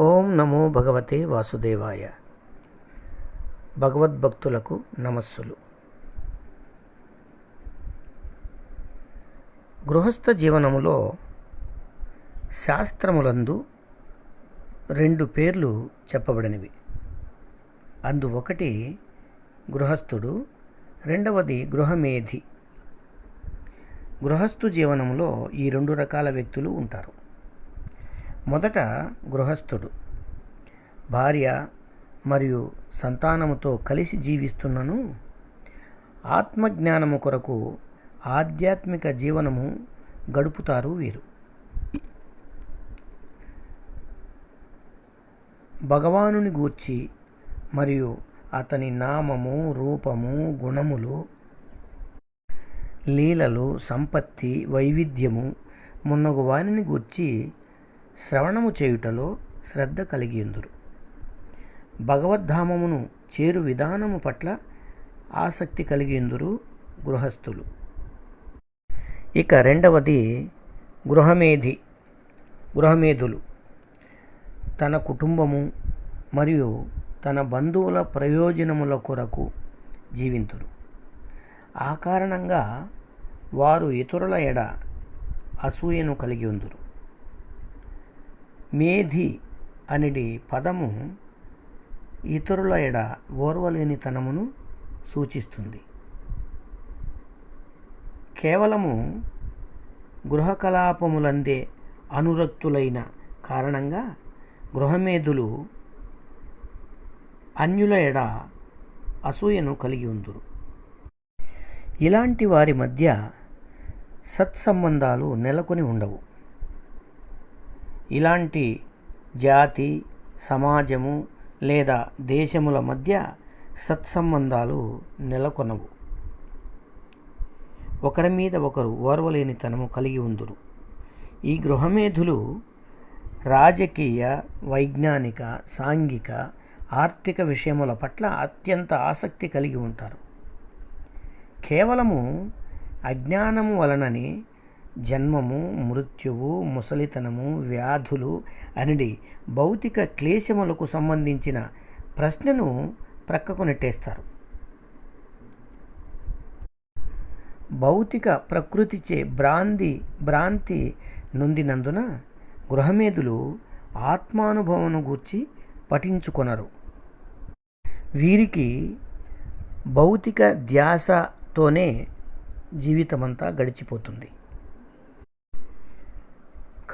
ఓం నమో భగవతే వాసుదేవాయ. భగవద్భక్తులకు నమస్సులు. గృహస్థ జీవనములో శాస్త్రములందు రెండు పేర్లు చెప్పబడినవి. అందు ఒకటి గృహస్థుడు రెండవది గృహమేధి. గృహస్థు జీవనంలో ఈ రెండు రకాల వ్యక్తులు ఉంటారు. మొదట గృహస్థుడు. భార్య మరియు సంతానముతో కలిసి జీవిస్తున్నను. ఆత్మజ్ఞానము కొరకు ఆధ్యాత్మిక జీవనము గడుపుతారు వీరు. భగవానుని గూర్చి మరియు అతని నామము రూపము గుణములు లీలలు సంపత్తి వైవిధ్యము మున్నగు వానిని గూర్చి శ్రవణము చేయుటలో శ్రద్ధ కలిగియుందురు. భగవద్ధామమును చేరు విధానము పట్ల ఆసక్తి కలిగియుందురు గృహస్థులు. ఇక రెండవది గృహమేధి గృహమేధులు. తన కుటుంబము మరియు తన బంధువుల ప్రయోజనముల కొరకు జీవింతురు. ఆ కారణంగా వారు ఇతరుల ఎడ అసూయను కలిగి ఉందురు మేధి అనేది పదము ఇతరుల ఎడ ఓర్వలేనితనమును సూచిస్తుంది. కేవలము గృహకలాపములందే అనురక్తులైన కారణంగా గృహమేధులు అన్యుల ఎడ అసూయను కలిగి ఉందురు. ఇలాంటి వారి మధ్య సత్సంబంధాలు నెలకొని ఉండవు. ఇలాంటి జాతి సమాజము లేదా దేశముల మధ్య సత్సంబంధాలు నెలకొనవు. ఒకరి మీద ఒకరు ఓర్వలేనితనము కలిగి ఉందురు. ఈ గృహమేధులు రాజకీయ వైజ్ఞానిక సాంఘిక ఆర్థిక విషయముల పట్ల అత్యంత ఆసక్తి కలిగి ఉంటారు. కేవలము అజ్ఞానము వలనని జన్మము మృత్యువు ముసలితనము వ్యాధులు అనిడి భౌతిక క్లేశములకు సంబంధించిన ప్రశ్నను ప్రక్కకు నెట్టేస్తారు. భౌతిక ప్రకృతిచే భ్రాంతి భ్రాంతి నొందినందున గృహమేధులు ఆత్మానుభవమును గూర్చి పఠించుకొనరు. వీరికి భౌతిక ధ్యాసతోనే జీవితమంతా గడిచిపోతుంది.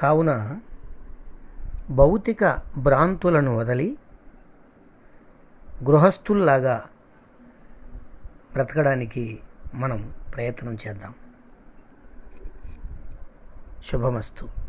కావున భౌతిక భ్రాంతులను వదిలి గృహస్థుల్లాగా బ్రతకడానికి మనం ప్రయత్నం చేద్దాం. శుభమస్తు.